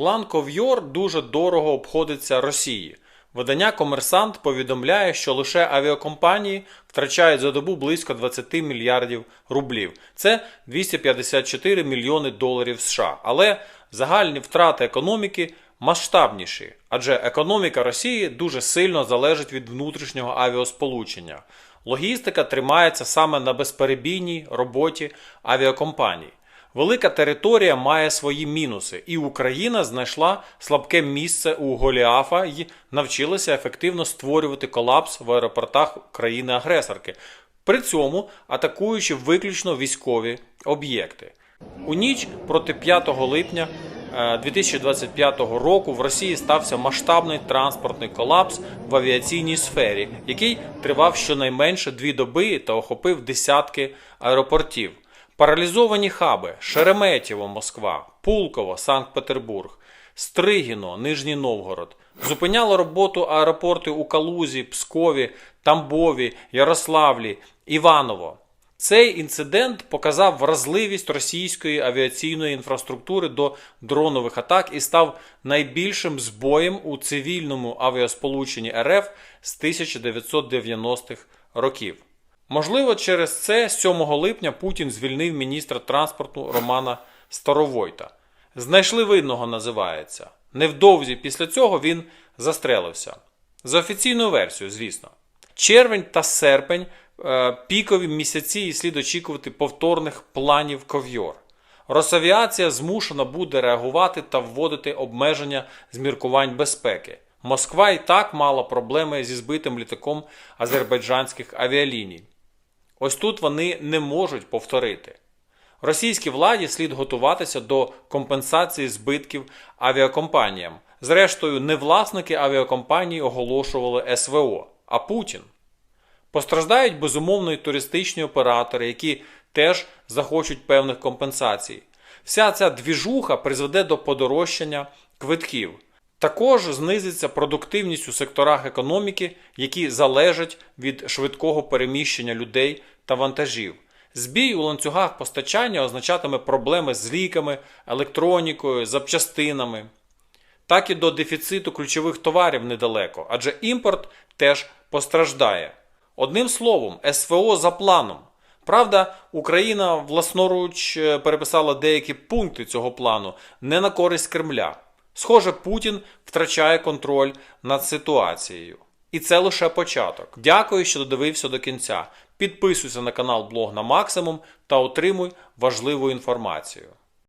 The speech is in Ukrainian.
План Ков'йор дуже дорого обходиться Росії. Видання Комерсант повідомляє, що лише авіакомпанії втрачають за добу близько 20 мільярдів рублів. Це 254 мільйони доларів США. Але загальні втрати економіки масштабніші, адже економіка Росії дуже сильно залежить від внутрішнього авіасполучення. Логістика тримається саме на безперебійній роботі авіакомпаній. Велика територія має свої мінуси, і Україна знайшла слабке місце у Голіафа і навчилася ефективно створювати колапс в аеропортах країни-агресорки, при цьому атакуючи виключно військові об'єкти. У ніч проти 5 липня е, 2025 року в Росії стався масштабний транспортний колапс в авіаційній сфері, який тривав щонайменше дві доби та охопив десятки аеропортів. Паралізовані хаби Шереметєво, Москва, Пулково, Санкт-Петербург, Стригіно, Нижній Новгород. Зупиняло роботу аеропорти у Калузі, Пскові, Тамбові, Ярославлі, Іваново. Цей інцидент показав вразливість російської авіаційної інфраструктури до дронових атак і став найбільшим збоєм у цивільному авіасполученні РФ з 1990-х років. Можливо, через це 7 липня Путін звільнив міністра транспорту Романа Старовойта. Знайшли винного називається. Невдовзі після цього він застрелився. За офіційною версією, звісно. Червень та серпень е, пікові місяці і слід очікувати повторних планів ков'йор. Росавіація змушена буде реагувати та вводити обмеження з міркувань безпеки. Москва і так мала проблеми зі збитим літаком азербайджанських авіаліній. Ось тут вони не можуть повторити. Російській владі слід готуватися до компенсації збитків авіакомпаніям. Зрештою, не власники авіакомпаній оголошували СВО, а Путін. Постраждають безумовно і туристичні оператори, які теж захочуть певних компенсацій. Вся ця двіжуха призведе до подорожчання квитків. Також знизиться продуктивність у секторах економіки, які залежать від швидкого переміщення людей та вантажів. Збій у ланцюгах постачання означатиме проблеми з ліками, електронікою, запчастинами. Так і до дефіциту ключових товарів недалеко, адже імпорт теж постраждає. Одним словом, СВО за планом. Правда, Україна власноруч е, переписала деякі пункти цього плану не на користь Кремля. Схоже, Путін втрачає контроль над ситуацією. І це лише початок. Дякую, що додивився до кінця. Підписуйся на канал Блог на максимум та отримуй важливу інформацію.